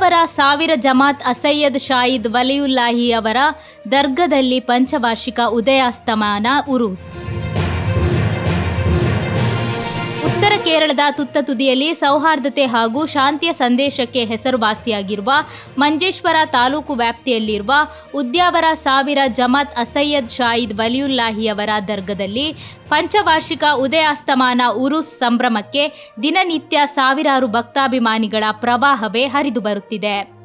ಉದ್ಯಾವರ ಸಾವಿರ ಜಮಾತ್ ಅಸಯ್ಯದ್ ಶಾಹಿದ್ ವಲಿಯುಲ್ಲಾಹಿ ಅವರ ದರ್ಗದಲ್ಲಿ ಪಂಚವಾರ್ಷಿಕ ಉದಯಾಸ್ತಮಾನ ಉರುಸ್. ಉತ್ತರ ಕೇರಳದ ತುತ್ತ ತುದಿಯಲ್ಲಿ ಸೌಹಾರ್ದತೆ ಹಾಗೂ ಶಾಂತಿಯ ಸಂದೇಶಕ್ಕೆ ಹೆಸರುವಾಸಿಯಾಗಿರುವ ಮಂಜೇಶ್ವರ ತಾಲೂಕು ವ್ಯಾಪ್ತಿಯಲ್ಲಿರುವ ಉದ್ಯಾವರ ಸಾವಿರ ಜಮಾತ್ ಅಸಯ್ಯದ್ ಶಾಹಿದ್ ವಲಿಯುಲ್ಲಾಹಿ ಅವರ ದರ್ಗದಲ್ಲಿ ಪಂಚವಾರ್ಷಿಕ ಉದಯಾಸ್ತಮಾನ ಉರುಸ್ ಸಂಭ್ರಮಕ್ಕೆ ದಿನನಿತ್ಯ ಸಾವಿರಾರು ಭಕ್ತಾಭಿಮಾನಿಗಳ ಪ್ರವಾಹವೇ ಹರಿದು ಬರುತ್ತಿದೆ.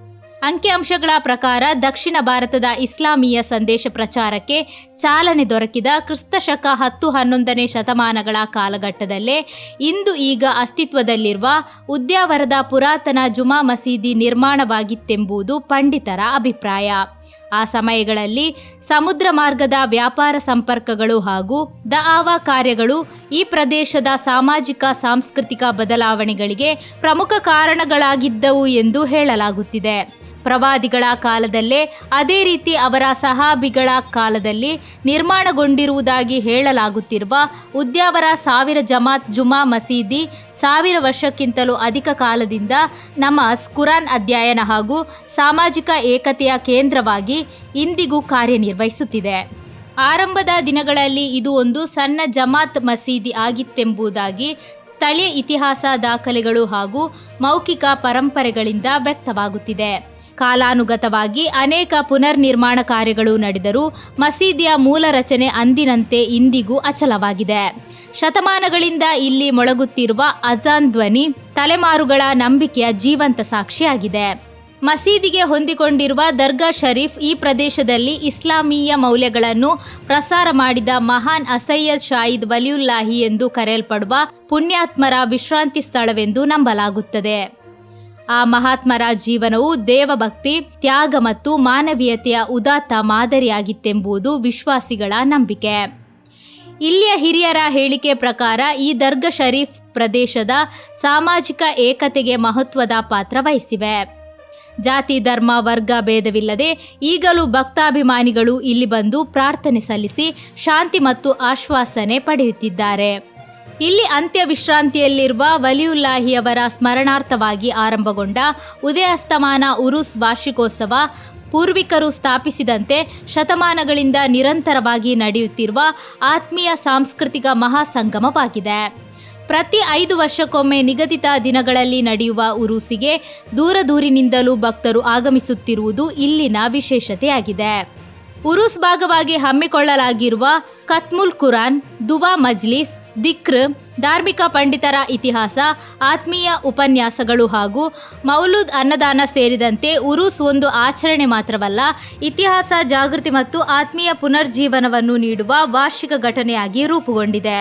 ಅಂಕಿಅಂಶಗಳ ಪ್ರಕಾರ ದಕ್ಷಿಣ ಭಾರತದ ಇಸ್ಲಾಮೀಯ ಸಂದೇಶ ಪ್ರಚಾರಕ್ಕೆ ಚಾಲನೆ ದೊರಕಿದ ಕ್ರಿಸ್ತಶಕ ಹತ್ತು ಹನ್ನೊಂದನೇ ಶತಮಾನಗಳ ಕಾಲಘಟ್ಟದಲ್ಲೇ ಇಂದು ಈಗ ಅಸ್ತಿತ್ವದಲ್ಲಿರುವ ಉದ್ಯಾವರದ ಪುರಾತನ ಜುಮಾ ಮಸೀದಿ ನಿರ್ಮಾಣವಾಗಿತ್ತೆಂಬುದು ಪಂಡಿತರ ಅಭಿಪ್ರಾಯ. ಆ ಸಮಯಗಳಲ್ಲಿ ಸಮುದ್ರ ಮಾರ್ಗದ ವ್ಯಾಪಾರ ಸಂಪರ್ಕಗಳು ಹಾಗೂ ದಆವಾ ಕಾರ್ಯಗಳು ಈ ಪ್ರದೇಶದ ಸಾಮಾಜಿಕ, ಸಾಂಸ್ಕೃತಿಕ ಬದಲಾವಣೆಗಳಿಗೆ ಪ್ರಮುಖ ಕಾರಣಗಳಾಗಿದ್ದವು ಎಂದು ಹೇಳಲಾಗುತ್ತಿದೆ. ಪ್ರವಾದಿಗಳ ಕಾಲದಲ್ಲೇ ಅದೇ ರೀತಿ ಅವರ ಸಹಾಬಿಗಳ ಕಾಲದಲ್ಲಿ ನಿರ್ಮಾಣಗೊಂಡಿರುವುದಾಗಿ ಹೇಳಲಾಗುತ್ತಿರುವ ಉದ್ಯಾವರ ಸಾವಿರ ಜಮಾತ್ ಜುಮಾ ಮಸೀದಿ ಸಾವಿರ ವರ್ಷಕ್ಕಿಂತಲೂ ಅಧಿಕ ಕಾಲದಿಂದ ನಮಾಜ್ ಕುರಾನ್ ಅಧ್ಯಯನ ಹಾಗೂ ಸಾಮಾಜಿಕ ಏಕತೆಯ ಕೇಂದ್ರವಾಗಿ ಇಂದಿಗೂ ಕಾರ್ಯನಿರ್ವಹಿಸುತ್ತಿದೆ. ಆರಂಭದ ದಿನಗಳಲ್ಲಿ ಇದು ಒಂದು ಸಣ್ಣ ಜಮಾತ್ ಮಸೀದಿ ಆಗಿತ್ತೆಂಬುದಾಗಿ ಸ್ಥಳೀಯ ಇತಿಹಾಸ ದಾಖಲೆಗಳು ಹಾಗೂ ಮೌಖಿಕ ಪರಂಪರೆಗಳಿಂದ ವ್ಯಕ್ತವಾಗುತ್ತಿದೆ. ಕಾಲಾನುಗತವಾಗಿ ಅನೇಕ ಪುನರ್ನಿರ್ಮಾಣ ಕಾರ್ಯಗಳು ನಡೆದರೂ ಮಸೀದಿಯ ಮೂಲ ರಚನೆ ಅಂದಿನಂತೆ ಇಂದಿಗೂ ಅಚಲವಾಗಿದೆ. ಶತಮಾನಗಳಿಂದ ಇಲ್ಲಿ ಮೊಳಗುತ್ತಿರುವ ಅಜಾನ್ ಧ್ವನಿ ತಲೆಮಾರುಗಳ ನಂಬಿಕೆಯ ಜೀವಂತ ಸಾಕ್ಷಿಯಾಗಿದೆ. ಮಸೀದಿಗೆ ಹೊಂದಿಕೊಂಡಿರುವ ದರ್ಗಾ ಶರೀಫ್ ಈ ಪ್ರದೇಶದಲ್ಲಿ ಇಸ್ಲಾಮೀಯ ಮೌಲ್ಯಗಳನ್ನು ಪ್ರಸಾರ ಮಾಡಿದ ಮಹಾನ್ ಅಸಯ್ಯದ್ ಶಾಹಿದ್ ವಲಿಯುಲ್ಲಾಹಿ ಎಂದು ಕರೆಯಲ್ಪಡುವ ಪುಣ್ಯಾತ್ಮರ ವಿಶ್ರಾಂತಿ ಸ್ಥಳವೆಂದು ನಂಬಲಾಗುತ್ತದೆ. ಆ ಮಹಾತ್ಮರ ಜೀವನವು ದೇವಭಕ್ತಿ, ತ್ಯಾಗ ಮತ್ತು ಮಾನವೀಯತೆಯ ಉದಾತ್ತ ಮಾದರಿಯಾಗಿತ್ತೆಂಬುದು ವಿಶ್ವಾಸಿಗಳ ನಂಬಿಕೆ. ಇಲ್ಲಿಯ ಹಿರಿಯರ ಹೇಳಿಕೆ ಪ್ರಕಾರ ಈ ದರ್ಗಾ ಶರೀಫ್ ಪ್ರದೇಶದ ಸಾಮಾಜಿಕ ಏಕತೆಗೆ ಮಹತ್ವದ ಪಾತ್ರ ವಹಿಸಿವೆ. ಜಾತಿ, ಧರ್ಮ, ವರ್ಗ ಭೇದವಿಲ್ಲದೆ ಈಗಲೂ ಭಕ್ತಾಭಿಮಾನಿಗಳು ಇಲ್ಲಿ ಬಂದು ಪ್ರಾರ್ಥನೆ ಸಲ್ಲಿಸಿ ಶಾಂತಿ ಮತ್ತು ಆಶ್ವಾಸನೆ ಪಡೆಯುತ್ತಿದ್ದಾರೆ. ಇಲ್ಲಿ ಅಂತ್ಯ ವಿಶ್ರಾಂತಿಯಲ್ಲಿರುವ ವಲಿಯುಲ್ಲಾಹಿಯವರ ಸ್ಮರಣಾರ್ಥವಾಗಿ ಆರಂಭಗೊಂಡ ಉದಯಾಸ್ತಮಾನ ಉರುಸ್ ವಾರ್ಷಿಕೋತ್ಸವ ಪೂರ್ವಿಕರು ಸ್ಥಾಪಿಸಿದಂತೆ ಶತಮಾನಗಳಿಂದ ನಿರಂತರವಾಗಿ ನಡೆಯುತ್ತಿರುವ ಆತ್ಮೀಯ ಸಾಂಸ್ಕೃತಿಕ ಮಹಾಸಂಗಮವಾಗಿದೆ. ಪ್ರತಿ ಐದು ವರ್ಷಕ್ಕೊಮ್ಮೆ ನಿಗದಿತ ದಿನಗಳಲ್ಲಿ ನಡೆಯುವ ಉರುಸಿಗೆ ದೂರ ದೂರಿನಿಂದಲೂ ಭಕ್ತರು ಆಗಮಿಸುತ್ತಿರುವುದು ಇಲ್ಲಿನ ವಿಶೇಷತೆಯಾಗಿದೆ. ಉರುಸ್ ಭಾಗವಾಗಿ ಹಮ್ಮಿಕೊಳ್ಳಲಾಗಿರುವ ಕತ್ಮುಲ್ ಕುರಾನ್, ದುವಾ ಮಜ್ಲಿಸ್, ದಿಕ್ರ್, ಧಾರ್ಮಿಕ ಪಂಡಿತರ ಇತಿಹಾಸ, ಆತ್ಮೀಯ ಉಪನ್ಯಾಸಗಳು ಹಾಗೂ ಮೌಲೂದ್ ಅನ್ನದಾನ ಸೇರಿದಂತೆ ಉರುಸ್ ಒಂದು ಆಚರಣೆ ಮಾತ್ರವಲ್ಲ, ಇತಿಹಾಸ, ಜಾಗೃತಿ ಮತ್ತು ಆತ್ಮೀಯ ಪುನರ್ಜೀವನವನ್ನು ನೀಡುವ ವಾರ್ಷಿಕ ಘಟನೆಯಾಗಿ ರೂಪುಗೊಂಡಿದೆ.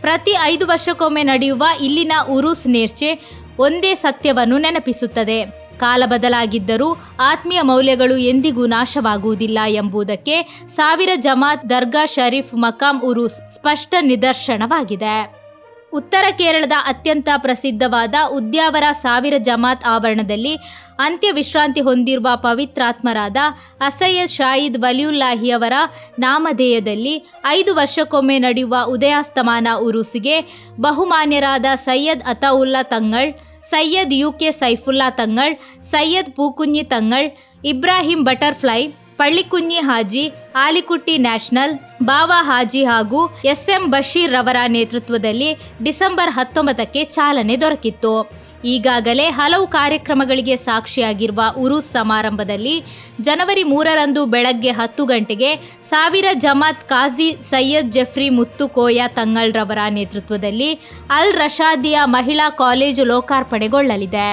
ಪ್ರತಿ ಐದು ವರ್ಷಕ್ಕೊಮ್ಮೆ ನಡೆಯುವ ಇಲ್ಲಿನ ಉರುಸ್ ನೇರ್ಚೆ ಒಂದೇ ಸತ್ಯವನ್ನು ನೆನಪಿಸುತ್ತದೆ. ಕಾಲ ಬದಲಾಗಿದ್ದರೂ ಆತ್ಮೀಯ ಮೌಲ್ಯಗಳು ಎಂದಿಗೂ ನಾಶವಾಗುವುದಿಲ್ಲ ಎಂಬುದಕ್ಕೆ ಸಾವಿರ ಜಮಾತ್ ದರ್ಗಾ ಶರೀಫ್ ಮಕಾಂ ಉರು ಸ್ಪಷ್ಟ ನಿದರ್ಶನವಾಗಿದೆ. ಉತ್ತರ ಕೇರಳದ ಅತ್ಯಂತ ಪ್ರಸಿದ್ಧವಾದ ಉದ್ಯಾವರ ಸಾವಿರ ಜಮಾತ್ ಆವರಣದಲ್ಲಿ ಅಂತ್ಯ ವಿಶ್ರಾಂತಿ ಹೊಂದಿರುವ ಪವಿತ್ರಾತ್ಮರಾದ ಅಸಯ್ಯದ್ ಶಾಯಿದ್ ವಲಿಯುಲ್ಲಾಹಿಯವರ ನಾಮಧೇಯದಲ್ಲಿ ಐದು ವರ್ಷಕ್ಕೊಮ್ಮೆ ನಡೆಯುವ ಉದಯಾಸ್ತಮಾನ ಉರುಸಿಗೆ ಬಹುಮಾನ್ಯರಾದ Syed Ataullah Thangal Syed U K Saifulla Thangal Syed Pookunhi Thangal Ibrahim butterfly Pallikunhi Haji Alikutty national, Bava Haji ಹಾಗೂ ಎಸ್ ಎಂ ಬಶೀರ್ ರವರ ನೇತೃತ್ವದಲ್ಲಿ ಡಿಸೆಂಬರ್ ಹತ್ತೊಂಬತ್ತಕ್ಕೆ ಚಾಲನೆ ದೊರಕಿತ್ತು. ಈಗಾಗಲೇ ಹಲವು ಕಾರ್ಯಕ್ರಮಗಳಿಗೆ ಸಾಕ್ಷಿಯಾಗಿರುವ ಉರುಸ್ ಸಮಾರಂಭದಲ್ಲಿ ಜನವರಿ ಮೂರರಂದು ಬೆಳಗ್ಗೆ ಹತ್ತು ಗಂಟೆಗೆ ಸಾವಿರ ಜಮಾತ್ ಕಾಜಿ ಸೈಯದ್ ಜಫ್ರಿ ಮುತ್ತು ಕೋಯ ತಂಗಳ್ರವರ ನೇತೃತ್ವದಲ್ಲಿ ಅಲ್ ರಶಾದಿಯ ಮಹಿಳಾ ಕಾಲೇಜು ಲೋಕಾರ್ಪಣೆಗೊಳ್ಳಲಿದೆ.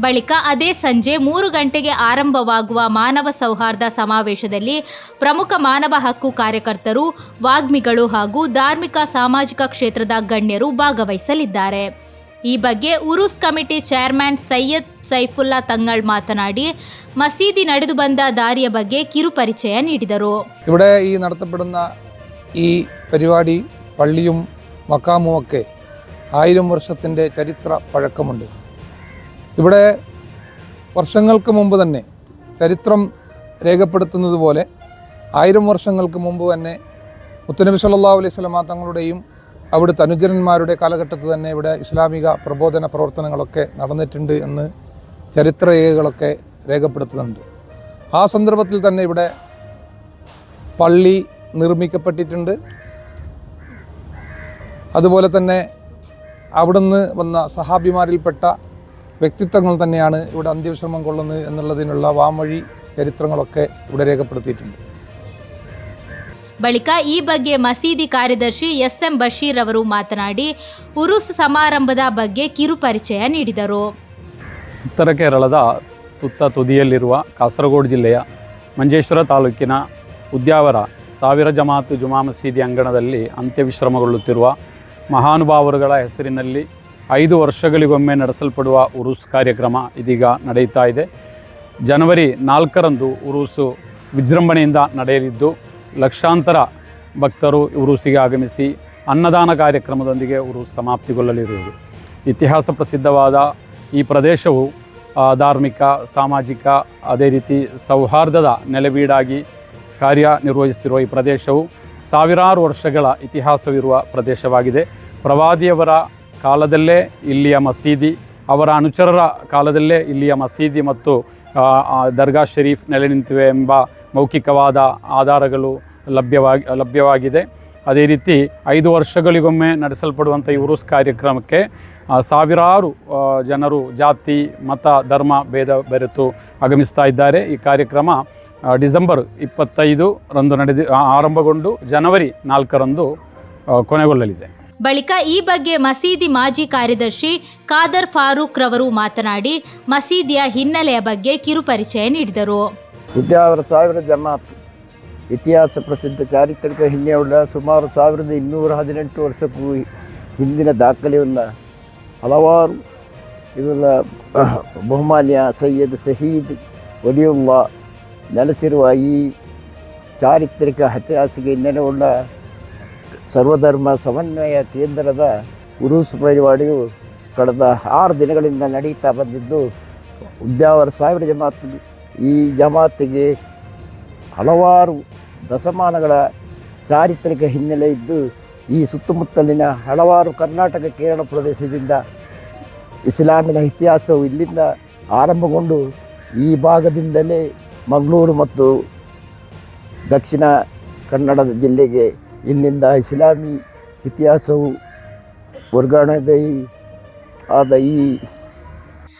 ಬಳಿಕ ಅದೇ ಸಂಜೆ ಮೂರು ಗಂಟೆಗೆ ಆರಂಭವಾಗುವ ಮಾನವ ಸೌಹಾರ್ದ ಸಮಾವೇಶದಲ್ಲಿ ಪ್ರಮುಖ ಮಾನವ ಹಕ್ಕು ಕಾರ್ಯಕರ್ತರು ವಾಗ್ಮಿಗಳು ಹಾಗೂ ಧಾರ್ಮಿಕ ಸಾಮಾಜಿಕ ಕ್ಷೇತ್ರದ ಗಣ್ಯರು ಭಾಗವಹಿಸಲಿದ್ದಾರೆ ಈ ಬಗ್ಗೆ ಉರುಸ್ ಕಮಿಟಿ ಚೇರ್ಮನ್ സയ്യദ് സൈഫുല്ല തങ്ങൾ മാതനാടി മസീദി ನಡೆದು ಬಂದ ದಾರಿಯ ಬಗ್ಗೆ ಕಿರುಪರಿಚಯ ನೀಡಿದರು ഇവിടെ ഈ നടത്തപ്പെടുന്ന ഈ പരിപാടി പള്ളിയും മക്കാമുമൊക്കെ ആയിരം വർഷത്തിൻ്റെ ചരിത്ര പഴക്കമുണ്ട് ഇവിടെ വർഷങ്ങൾക്ക് മുമ്പ് തന്നെ ചരിത്രം രേഖപ്പെടുത്തുന്നത് പോലെ ആയിരം വർഷങ്ങൾക്ക് മുമ്പ് തന്നെ മുത്തനബി സല്ലാ അലൈഹി സ്വലമ തങ്ങളുടെയും അവിടുത്തെ അനുചരന്മാരുടെ കാലഘട്ടത്തിൽ തന്നെ ഇവിടെ ഇസ്ലാമിക പ്രബോധന പ്രവർത്തനങ്ങളൊക്കെ നടന്നിട്ടുണ്ട് എന്ന് ചരിത്ര രേഖകളൊക്കെ രേഖപ്പെടുത്തുന്നുണ്ട്. ആ സന്ദർഭത്തിൽ തന്നെ ഇവിടെ പള്ളി നിർമ്മിക്കപ്പെട്ടിട്ടുണ്ട്. അതുപോലെ തന്നെ അവിടുന്ന് വന്ന സഹാബിമാരിൽപ്പെട്ട വ്യക്തിത്വങ്ങൾ തന്നെയാണ് ഇവിടെ അന്ത്യവിശ്രമം കൊള്ളുന്നത് എന്നുള്ളതിനുള്ള വാമൊഴി ചരിത്രങ്ങളൊക്കെ ഇവിടെ രേഖപ്പെടുത്തിയിട്ടുണ്ട്. ಬಳಿಕ ಈ ಬಗ್ಗೆ ಮಸೀದಿ ಕಾರ್ಯದರ್ಶಿ ಎಸ್ ಎಂ ಬಶೀರ್ ಅವರು ಮಾತನಾಡಿ ಉರುಸ್ ಸಮಾರಂಭದ ಬಗ್ಗೆ ಕಿರುಪರಿಚಯ ನೀಡಿದರು. ಉತ್ತರ ಕೇರಳದ ತುತ್ತ ತುದಿಯಲ್ಲಿರುವ ಕಾಸರಗೋಡು ಜಿಲ್ಲೆಯ ಮಂಜೇಶ್ವರ ತಾಲೂಕಿನ ಉದ್ಯಾವರ ಸಾವಿರ ಜಮಾತು ಜುಮಾ ಮಸೀದಿ ಅಂಗಣದಲ್ಲಿ ಅಂತ್ಯವಿಶ್ರಮಗೊಳ್ಳುತ್ತಿರುವ ಮಹಾನುಭಾವರುಗಳ ಹೆಸರಿನಲ್ಲಿ ಐದು ವರ್ಷಗಳಿಗೊಮ್ಮೆ ನಡೆಸಲ್ಪಡುವ ಉರುಸ್ ಕಾರ್ಯಕ್ರಮ ಇದೀಗ ನಡೆಯುತ್ತಾ ಇದೆ. ಜನವರಿ ನಾಲ್ಕರಂದು ಉರುಸು ವಿಜೃಂಭಣೆಯಿಂದ ನಡೆಯಲಿದ್ದು ಲಕ್ಷಾಂತರ ಭಕ್ತರು ಉರುಸಿಗೆ ಆಗಮಿಸಿ ಅನ್ನದಾನ ಕಾರ್ಯಕ್ರಮದೊಂದಿಗೆ ಅವರು ಸಮಾಪ್ತಿಗೊಳ್ಳಲಿರುವುದು. ಇತಿಹಾಸ ಪ್ರಸಿದ್ಧವಾದ ಈ ಪ್ರದೇಶವು ಧಾರ್ಮಿಕ, ಸಾಮಾಜಿಕ, ಅದೇ ರೀತಿ ಸೌಹಾರ್ದದ ನೆಲೆಬೀಡಾಗಿ ಕಾರ್ಯನಿರ್ವಹಿಸುತ್ತಿರುವ ಈ ಪ್ರದೇಶವು ಸಾವಿರಾರು ವರ್ಷಗಳ ಇತಿಹಾಸವಿರುವ ಪ್ರದೇಶವಾಗಿದೆ. ಪ್ರವಾದಿಯವರ ಕಾಲದಲ್ಲೇ ಇಲ್ಲಿಯ ಮಸೀದಿ, ಅವರ ಅನುಚರರ ಕಾಲದಲ್ಲೇ ಇಲ್ಲಿಯ ಮಸೀದಿ ಮತ್ತು ದರ್ಗಾ ಶರೀಫ್ ನೆಲೆ ನಿಂತಿವೆ ಎಂಬ ಮೌಖಿಕವಾದ ಆಧಾರಗಳು ಲಭ್ಯವಾಗಿ, ಲಭ್ಯವಾಗಿದೆ. ಅದೇ ರೀತಿ ಐದು ವರ್ಷಗಳಿಗೊಮ್ಮೆ ನಡೆಸಲ್ಪಡುವಂಥ ಈ ಉರುಸ್ ಕಾರ್ಯಕ್ರಮಕ್ಕೆ ಸಾವಿರಾರು ಜನರು ಜಾತಿ, ಮತ, ಧರ್ಮ, ಭೇದ ಬೆರೆತು ಆಗಮಿಸ್ತಾ ಇದ್ದಾರೆ. ಈ ಕಾರ್ಯಕ್ರಮ ಡಿಸೆಂಬರ್ ಇಪ್ಪತ್ತೈದು ರಂದು ನಡೆದು ಆರಂಭಗೊಂಡು ಜನವರಿ ನಾಲ್ಕರಂದು ಕೊನೆಗೊಳ್ಳಲಿದೆ. ಬಳಿಕ ಈ ಬಗ್ಗೆ ಮಸೀದಿ ಮಾಜಿ ಕಾರ್ಯದರ್ಶಿ ಖಾದರ್ ಫಾರೂಕ್ ರವರು ಮಾತನಾಡಿ, ಮಸೀದಿಯ ಹಿನ್ನೆಲೆಯ ಬಗ್ಗೆ ಕಿರುಪರಿಚಯ ನೀಡಿದರು. ವಿದ್ಯಾವರ ಸಾವಿರ ಜಮಾತ್, ಇತಿಹಾಸ ಪ್ರಸಿದ್ಧ ಚಾರಿತ್ರಿಕ ಹಿನ್ನೆಲೆಯುಳ್ಳ ಸುಮಾರು ಸಾವಿರದ ಇನ್ನೂರ ಹದಿನೆಂಟು ವರ್ಷಕ್ಕೂ ಹಿಂದಿನ ದಾಖಲೆಯನ್ನು ಹಲವಾರು ಇವರ ಬಹುಮಾನ್ಯ ಸೈಯದ್ ಸಹೀದ್ ಒಲಿಯುಲ್ಲಾ ನೆಲೆಸಿರುವ ಈ ಚಾರಿತ್ರಿಕ ಐತಿಹಾಸಿಕ ಹಿನ್ನೆಲೆಯುಳ್ಳ ಸರ್ವಧರ್ಮ ಸಮನ್ವಯ ಕೇಂದ್ರದ ಉರುಸ್ ಪರಿವಾಡಿಯು ಕಳೆದ ಆರು ದಿನಗಳಿಂದ ನಡೀತಾ ಬಂದಿದ್ದು, ಉದ್ಯಾವರ ಸಾವಿರ ಜಮಾತ್, ಈ ಜಮಾತಿಗೆ ಹಲವಾರು ದಶಮಾನಗಳ ಚಾರಿತ್ರಿಕ ಹಿನ್ನೆಲೆ ಇದ್ದು, ಈ ಸುತ್ತಮುತ್ತಲಿನ ಹಲವಾರು ಕರ್ನಾಟಕ, ಕೇರಳ ಪ್ರದೇಶದಿಂದ ಇಸ್ಲಾಮಿನ ಇತಿಹಾಸವು ಇಲ್ಲಿಂದ ಆರಂಭಗೊಂಡು, ಈ ಭಾಗದಿಂದಲೇ ಮಂಗಳೂರು ಮತ್ತು ದಕ್ಷಿಣ ಕನ್ನಡದ ಜಿಲ್ಲೆಗೆ ಇಲ್ಲಿಂದ ಇಸ್ಲಾಮಿ ಇತಿಹಾಸವು ವರ್ಗಾವಣೆ ಆದ ಈ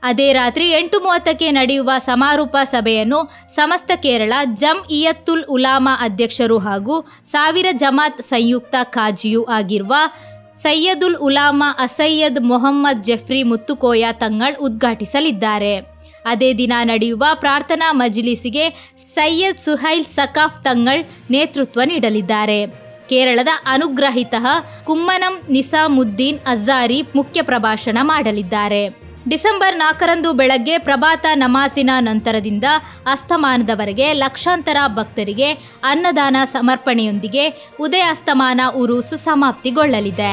ಅದೇ ರಾತ್ರಿ ಎಂಟು ಮೂವತ್ತಕ್ಕೆ ನಡೆಯುವ ಸಮಾರೋಪ ಸಭೆಯನ್ನು ಸಮಸ್ತ ಕೇರಳ ಜಮ್ ಇಯತ್ತುಲ್ ಉಲಾಮಾ ಅಧ್ಯಕ್ಷರು ಹಾಗೂ ಸಾವಿರ ಜಮಾತ್ ಸಂಯುಕ್ತ ಖಾಜಿಯೂ ಆಗಿರುವ ಸೈಯದುಲ್ ಉಲಾಮಾ ಅಸೈಯದ್ ಮೊಹಮ್ಮದ್ ಜೆಫ್ರಿ ಮುತ್ತುಕೋಯ ತಂಗಳ್ ಉದ್ಘಾಟಿಸಲಿದ್ದಾರೆ. ಅದೇ ದಿನ ನಡೆಯುವ ಪ್ರಾರ್ಥನಾ ಮಜ್ಲಿಸಿಗೆ ಸೈಯದ್ ಸುಹೈಲ್ ಸಕಾಫ್ ತಂಗಳ್ ನೇತೃತ್ವ ನೀಡಲಿದ್ದಾರೆ. ಕೇರಳದ ಅನುಗ್ರಹಿತ ಕುಮ್ಮನಂ ನಿಸಾಮುದ್ದೀನ್ ಅಜ್ಜಾರಿ ಮುಖ್ಯ ಪ್ರಭಾಷಣ ಮಾಡಲಿದ್ದಾರೆ. ಡಿಸೆಂಬರ್ ನಾಲ್ಕರಂದು ಬೆಳಗ್ಗೆ ಪ್ರಭಾತ ನಮಾಜಿನ ನಂತರದಿಂದ ಅಸ್ತಮಾನದವರೆಗೆ ಲಕ್ಷಾಂತರ ಭಕ್ತರಿಗೆ ಅನ್ನದಾನ ಸಮರ್ಪಣೆಯೊಂದಿಗೆ ಉದಯಾಸ್ತಮಾನ ಉರುಸು ಸಮಾಪ್ತಿಗೊಳ್ಳಲಿದೆ